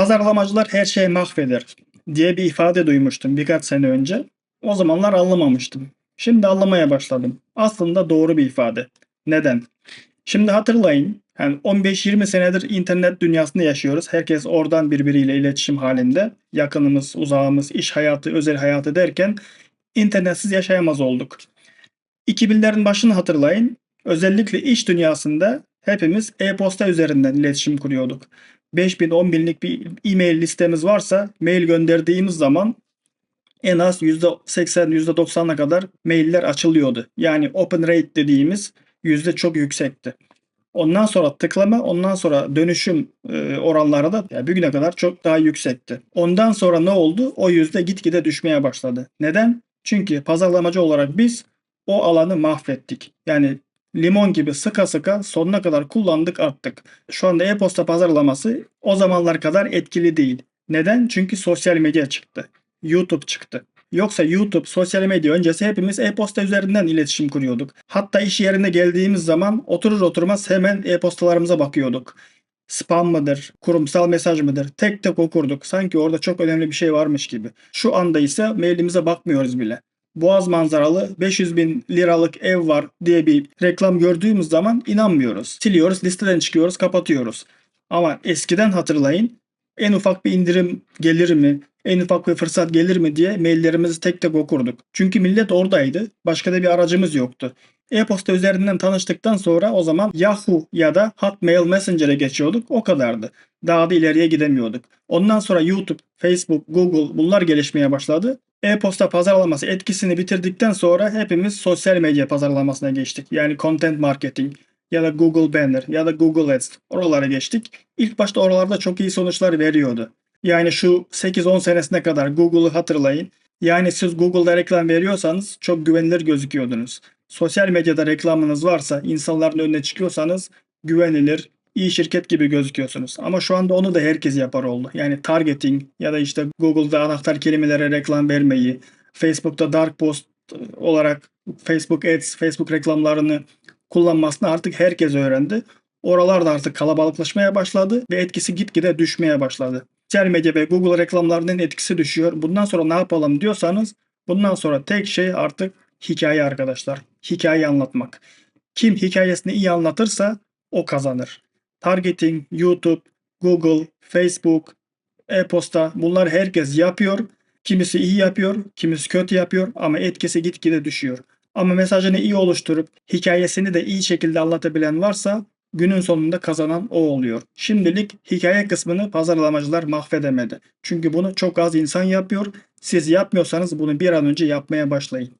Pazarlamacılar her şeyi mahveder diye bir ifade duymuştum birkaç sene önce. O zamanlar anlamamıştım. Şimdi anlamaya başladım. Aslında doğru bir ifade. Neden? Şimdi hatırlayın. Yani 15-20 senedir internet dünyasında yaşıyoruz. Herkes oradan birbiriyle iletişim halinde. Yakınımız, uzağımız, iş hayatı, özel hayatı derken internetsiz yaşayamaz olduk. 2000'lerin başını hatırlayın. Özellikle iş dünyasında hepimiz e-posta üzerinden iletişim kuruyorduk. 5000 10 binlik bir e-mail listemiz varsa mail gönderdiğimiz zaman en az %80 %90'a kadar mailler açılıyordu. Yani open rate dediğimiz yüzde çok yüksekti. Ondan sonra tıklama, ondan sonra dönüşüm e, oranları da yani bugüne kadar çok daha yüksekti. Ondan sonra ne oldu? O yüzde gitgide düşmeye başladı. Neden? Çünkü pazarlamacı olarak biz o alanı mahvettik. Yani limon gibi sıka sıka sonuna kadar kullandık arttık. Şu anda e-posta pazarlaması o zamanlar kadar etkili değil. Neden? Çünkü sosyal medya çıktı. YouTube çıktı. Yoksa YouTube, sosyal medya öncesi hepimiz e-posta üzerinden iletişim kuruyorduk. Hatta iş yerine geldiğimiz zaman oturur oturmaz hemen e-postalarımıza bakıyorduk. Spam mıdır, kurumsal mesaj mıdır tek tek okurduk. Sanki orada çok önemli bir şey varmış gibi. Şu anda ise mailimize bakmıyoruz bile. Boğaz manzaralı 500 bin liralık ev var diye bir reklam gördüğümüz zaman inanmıyoruz. Siliyoruz, listeden çıkıyoruz, kapatıyoruz. Ama eskiden hatırlayın en ufak bir indirim gelir mi, en ufak bir fırsat gelir mi diye maillerimizi tek tek okurduk. Çünkü millet oradaydı. Başka da bir aracımız yoktu. E-posta üzerinden tanıştıktan sonra o zaman Yahoo ya da Hotmail Messenger'e geçiyorduk. O kadardı. Daha da ileriye gidemiyorduk. Ondan sonra YouTube, Facebook, Google bunlar gelişmeye başladı. E-posta pazarlaması etkisini bitirdikten sonra hepimiz sosyal medya pazarlamasına geçtik. Yani content marketing ya da Google Banner ya da Google Ads oralara geçtik. İlk başta oralarda çok iyi sonuçlar veriyordu. Yani şu 8-10 senesine kadar Google'ı hatırlayın. Yani siz Google'da reklam veriyorsanız çok güvenilir gözüküyordunuz. Sosyal medyada reklamınız varsa, insanların önüne çıkıyorsanız güvenilir, iyi şirket gibi gözüküyorsunuz. Ama şu anda onu da herkes yapar oldu. Yani targeting ya da işte Google'da anahtar kelimelere reklam vermeyi, Facebook'ta dark post olarak Facebook Ads, Facebook reklamlarını kullanmasını artık herkes öğrendi. Oralar da artık kalabalıklaşmaya başladı ve etkisi gitgide düşmeye başladı. Sosyal medya ve Google reklamlarının etkisi düşüyor. Bundan sonra ne yapalım diyorsanız bundan sonra tek şey artık hikaye arkadaşlar. Hikaye anlatmak. Kim hikayesini iyi anlatırsa o kazanır. Targeting, YouTube, Google, Facebook, e-posta bunlar herkes yapıyor. Kimisi iyi yapıyor, kimisi kötü yapıyor ama etkisi gitgide düşüyor. Ama mesajını iyi oluşturup hikayesini de iyi şekilde anlatabilen varsa günün sonunda kazanan o oluyor. Şimdilik hikaye kısmını pazarlamacılar mahvedemedi. Çünkü bunu çok az insan yapıyor. Siz yapmıyorsanız bunu bir an önce yapmaya başlayın.